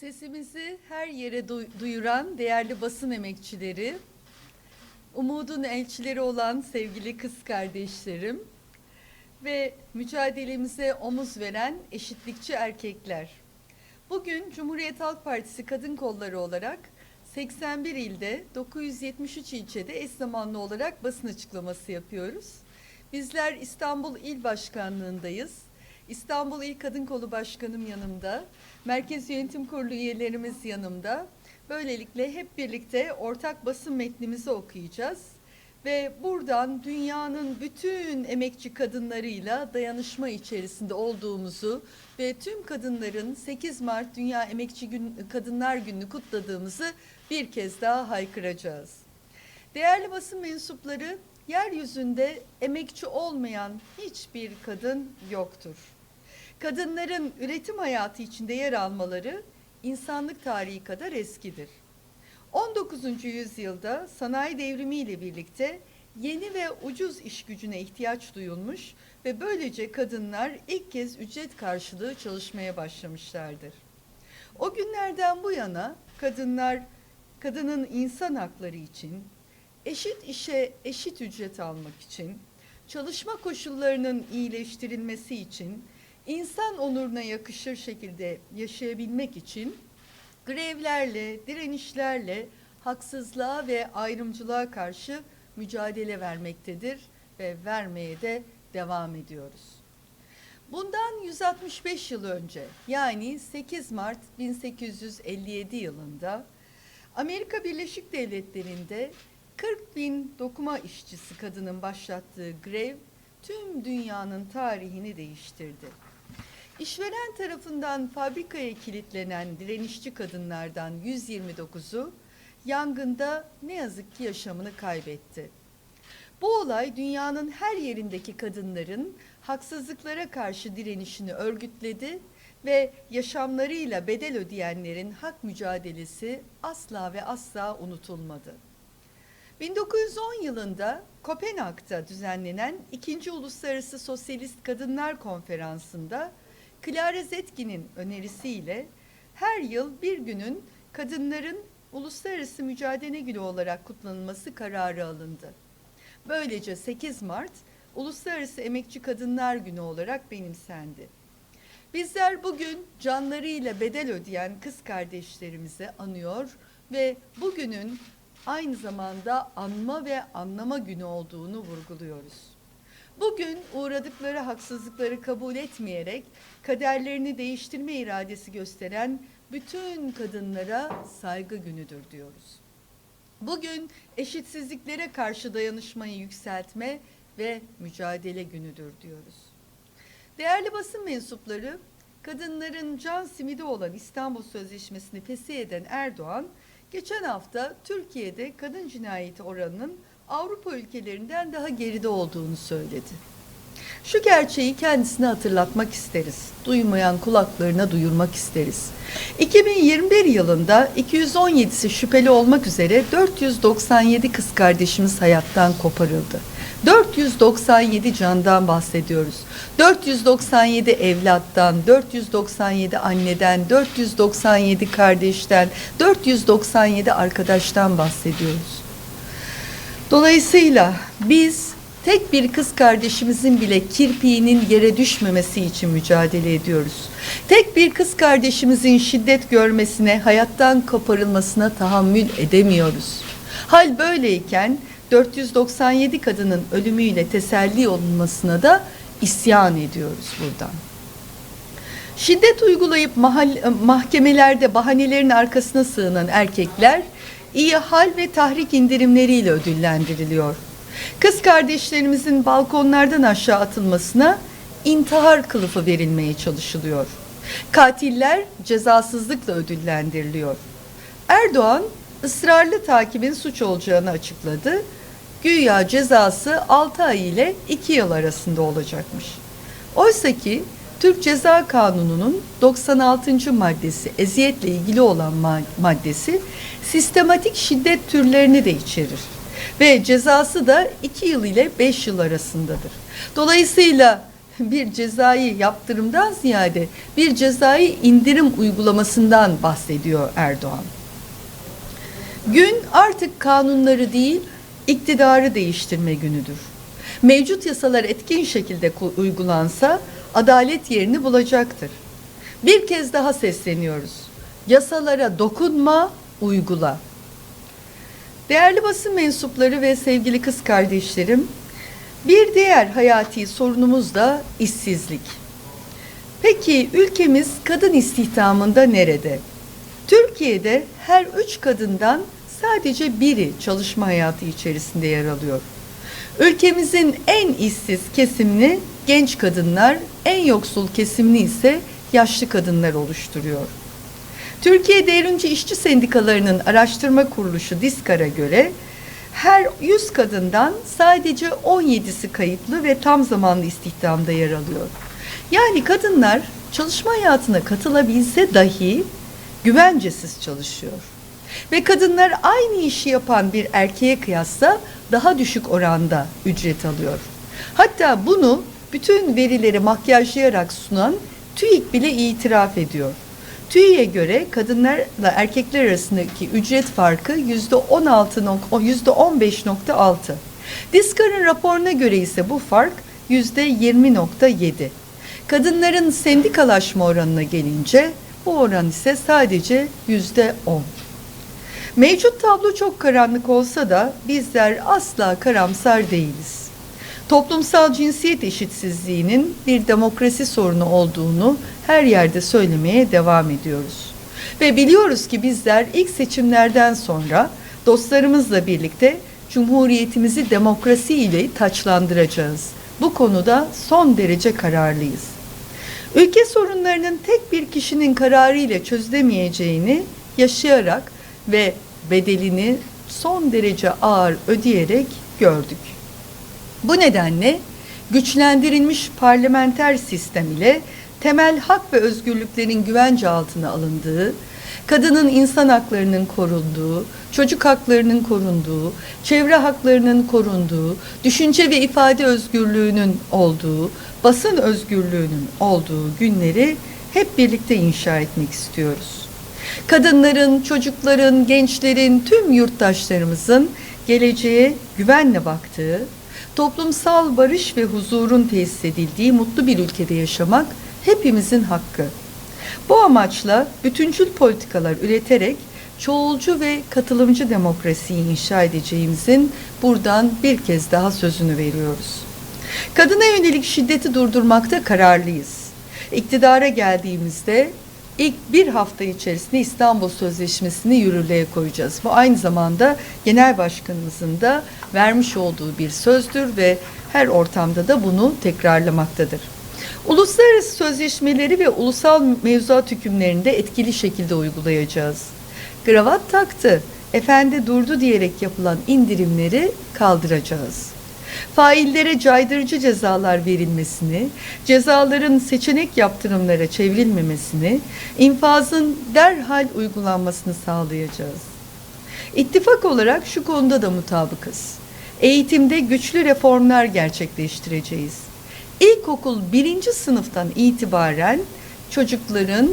Sesimizi her yere duy- duyuran değerli basın emekçileri, umudun elçileri olan sevgili kız kardeşlerim ve mücadelemize omuz veren eşitlikçi erkekler. Bugün Cumhuriyet Halk Partisi kadın kolları olarak 81 ilde 973 ilçede eş zamanlı olarak basın açıklaması yapıyoruz. Bizler İstanbul İl Başkanlığındayız. İstanbul İl Kadın Kolu Başkanım yanımda. Merkez Yönetim Kurulu üyelerimiz yanımda. Böylelikle hep birlikte ortak basın metnimizi okuyacağız. Ve buradan dünyanın bütün emekçi kadınlarıyla dayanışma içerisinde olduğumuzu ve tüm kadınların 8 Mart Dünya Emekçi Gün, Kadınlar Günü'nü kutladığımızı bir kez daha haykıracağız. Değerli basın mensupları, yeryüzünde emekçi olmayan hiçbir kadın yoktur. Kadınların üretim hayatı içinde yer almaları insanlık tarihi kadar eskidir. 19. yüzyılda sanayi devrimi ile birlikte yeni ve ucuz iş gücüne ihtiyaç duyulmuş ve böylece kadınlar ilk kez ücret karşılığı çalışmaya başlamışlardır. O günlerden bu yana kadınlar kadının insan hakları için, eşit işe eşit ücret almak için, çalışma koşullarının iyileştirilmesi için, insan onuruna yakışır şekilde yaşayabilmek için grevlerle, direnişlerle haksızlığa ve ayrımcılığa karşı mücadele vermektedir ve vermeye de devam ediyoruz. Bundan 165 yıl önce yani 8 Mart 1857 yılında Amerika Birleşik Devletleri'nde 40 bin dokuma işçisi kadının başlattığı grev tüm dünyanın tarihini değiştirdi. İşveren tarafından fabrikaya kilitlenen direnişçi kadınlardan 129'u yangında ne yazık ki yaşamını kaybetti. Bu olay dünyanın her yerindeki kadınların haksızlıklara karşı direnişini örgütledi ve yaşamlarıyla bedel ödeyenlerin hak mücadelesi asla ve asla unutulmadı. 1910 yılında Kopenhag'da düzenlenen 2. Uluslararası Sosyalist Kadınlar Konferansı'nda Clara Zetkin'in önerisiyle her yıl bir günün kadınların uluslararası mücadele günü olarak kutlanılması kararı alındı. Böylece 8 Mart Uluslararası Emekçi Kadınlar Günü olarak benimsendi. Bizler bugün canlarıyla bedel ödeyen kız kardeşlerimizi anıyor ve bugünün aynı zamanda anma ve anlama günü olduğunu vurguluyoruz. Bugün uğradıkları haksızlıkları kabul etmeyerek kaderlerini değiştirme iradesi gösteren bütün kadınlara saygı günüdür diyoruz. Bugün eşitsizliklere karşı dayanışmayı yükseltme ve mücadele günüdür diyoruz. Değerli basın mensupları, kadınların can simidi olan İstanbul Sözleşmesi'ni fesih eden Erdoğan, geçen hafta Türkiye'de kadın cinayeti oranının Avrupa ülkelerinden daha geride olduğunu söyledi. Şu gerçeği kendisine hatırlatmak isteriz. Duymayan kulaklarına duyurmak isteriz. 2021 yılında 217'si şüpheli olmak üzere 497 kız kardeşimiz hayattan koparıldı. 497 candan bahsediyoruz. 497 evlattan, 497 anneden, 497 kardeşten, 497 arkadaştan bahsediyoruz. Dolayısıyla biz tek bir kız kardeşimizin bile kirpiğinin yere düşmemesi için mücadele ediyoruz. Tek bir kız kardeşimizin şiddet görmesine, hayattan koparılmasına tahammül edemiyoruz. Hal böyleyken 497 kadının ölümüyle teselli olunmasına da isyan ediyoruz buradan. Şiddet uygulayıp mahal, mahkemelerde bahanelerin arkasına sığınan erkekler iyi hal ve tahrik indirimleriyle ödüllendiriliyor. Kız kardeşlerimizin balkonlardan aşağı atılmasına intihar kılıfı verilmeye çalışılıyor. Katiller cezasızlıkla ödüllendiriliyor. Erdoğan ısrarlı takibin suç olacağını açıkladı. Güya cezası 6 ay ile 2 yıl arasında olacakmış. Oysa ki Türk Ceza Kanunu'nun 96. maddesi eziyetle ilgili olan maddesi sistematik şiddet türlerini de içerir. Ve cezası da 2 yıl ile 5 yıl arasındadır. Dolayısıyla bir cezai yaptırımdan ziyade bir cezai indirim uygulamasından bahsediyor Erdoğan. Gün artık kanunları değil, iktidarı değiştirme günüdür. Mevcut yasalar etkin şekilde uygulansa adalet yerini bulacaktır. Bir kez daha sesleniyoruz. Yasalara dokunma, uygula. Değerli basın mensupları ve sevgili kız kardeşlerim, bir diğer hayati sorunumuz da işsizlik. Peki ülkemiz kadın istihdamında nerede? Türkiye'de her üç kadından sadece biri çalışma hayatı içerisinde yer alıyor. Ülkemizin en işsiz kesimini genç kadınlar, en yoksul kesimini ise yaşlı kadınlar oluşturuyor. Türkiye Devrimci İşçi Sendikalarının araştırma kuruluşu DİSKAR'a göre her 100 kadından sadece 17'si kayıtlı ve tam zamanlı istihdamda yer alıyor. Yani kadınlar çalışma hayatına katılabilse dahi güvencesiz çalışıyor. Ve kadınlar aynı işi yapan bir erkeğe kıyasla daha düşük oranda ücret alıyor. Hatta bunu bütün verileri makyajlayarak sunan TÜİK bile itiraf ediyor. TÜİ'ye göre kadınlarla erkekler arasındaki ücret farkı yüzde 16, yüzde 15.6. Diskar'ın raporuna göre ise bu fark yüzde 20.7. Kadınların sendikalaşma oranına gelince bu oran ise sadece yüzde 10. Mevcut tablo çok karanlık olsa da bizler asla karamsar değiliz. Toplumsal cinsiyet eşitsizliğinin bir demokrasi sorunu olduğunu her yerde söylemeye devam ediyoruz. Ve biliyoruz ki bizler ilk seçimlerden sonra dostlarımızla birlikte Cumhuriyetimizi demokrasi ile taçlandıracağız. Bu konuda son derece kararlıyız. Ülke sorunlarının tek bir kişinin kararı ile çözülemeyeceğini yaşayarak ve bedelini son derece ağır ödeyerek gördük. Bu nedenle güçlendirilmiş parlamenter sistem ile temel hak ve özgürlüklerin güvence altına alındığı, kadının insan haklarının korunduğu, çocuk haklarının korunduğu, çevre haklarının korunduğu, düşünce ve ifade özgürlüğünün olduğu, basın özgürlüğünün olduğu günleri hep birlikte inşa etmek istiyoruz. Kadınların, çocukların, gençlerin, tüm yurttaşlarımızın geleceğe güvenle baktığı, toplumsal barış ve huzurun tesis edildiği mutlu bir ülkede yaşamak hepimizin hakkı. Bu amaçla bütüncül politikalar üreterek çoğulcu ve katılımcı demokrasiyi inşa edeceğimizin buradan bir kez daha sözünü veriyoruz. Kadına yönelik şiddeti durdurmakta kararlıyız. İktidara geldiğimizde ilk bir hafta içerisinde İstanbul Sözleşmesi'ni yürürlüğe koyacağız. Bu aynı zamanda Genel Başkanımızın da vermiş olduğu bir sözdür ve her ortamda da bunu tekrarlamaktadır. Uluslararası sözleşmeleri ve ulusal mevzuat hükümlerinde etkili şekilde uygulayacağız. Kravat taktı, efendi durdu diyerek yapılan indirimleri kaldıracağız. Faillere caydırıcı cezalar verilmesini, cezaların seçenek yaptırımlara çevrilmemesini, infazın derhal uygulanmasını sağlayacağız. İttifak olarak şu konuda da mutabıkız. Eğitimde güçlü reformlar gerçekleştireceğiz ilkokul birinci sınıftan itibaren çocukların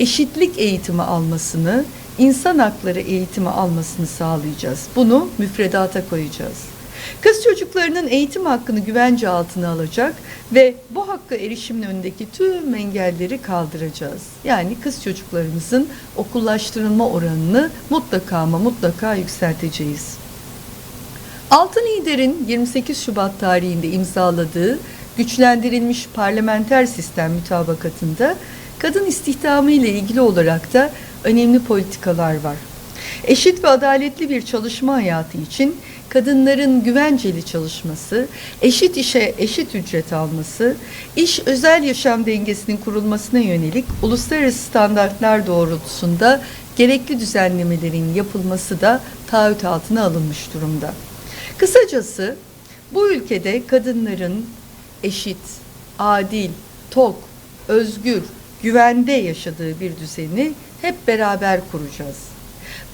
eşitlik eğitimi almasını, insan hakları eğitimi almasını sağlayacağız. Bunu müfredata koyacağız. Kız çocuklarının eğitim hakkını güvence altına alacak ve bu hakka erişimin önündeki tüm engelleri kaldıracağız. Yani kız çocuklarımızın okullaştırılma oranını mutlaka ama mutlaka yükselteceğiz. Altın Lider'in 28 Şubat tarihinde imzaladığı güçlendirilmiş parlamenter sistem mütabakatında kadın istihdamı ile ilgili olarak da önemli politikalar var. Eşit ve adaletli bir çalışma hayatı için kadınların güvenceli çalışması, eşit işe eşit ücret alması, iş özel yaşam dengesinin kurulmasına yönelik uluslararası standartlar doğrultusunda gerekli düzenlemelerin yapılması da taahhüt altına alınmış durumda. Kısacası bu ülkede kadınların eşit, adil, tok, özgür, güvende yaşadığı bir düzeni hep beraber kuracağız.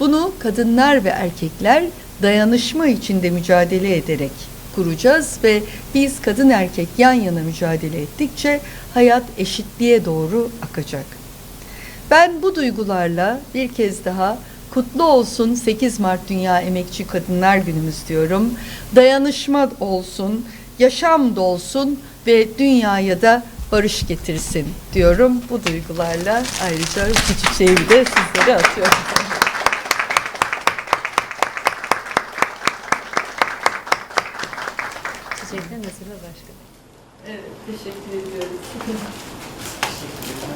Bunu kadınlar ve erkekler dayanışma içinde mücadele ederek kuracağız ve biz kadın erkek yan yana mücadele ettikçe hayat eşitliğe doğru akacak. Ben bu duygularla bir kez daha kutlu olsun 8 Mart Dünya Emekçi Kadınlar Günümüz diyorum. Dayanışma olsun, yaşam dolsun ve dünyaya da barış getirsin diyorum. Bu duygularla ayrıca küçük şeyi de sizlere atıyorum. Çiçekten nasıl başka? Evet, teşekkür ediyoruz.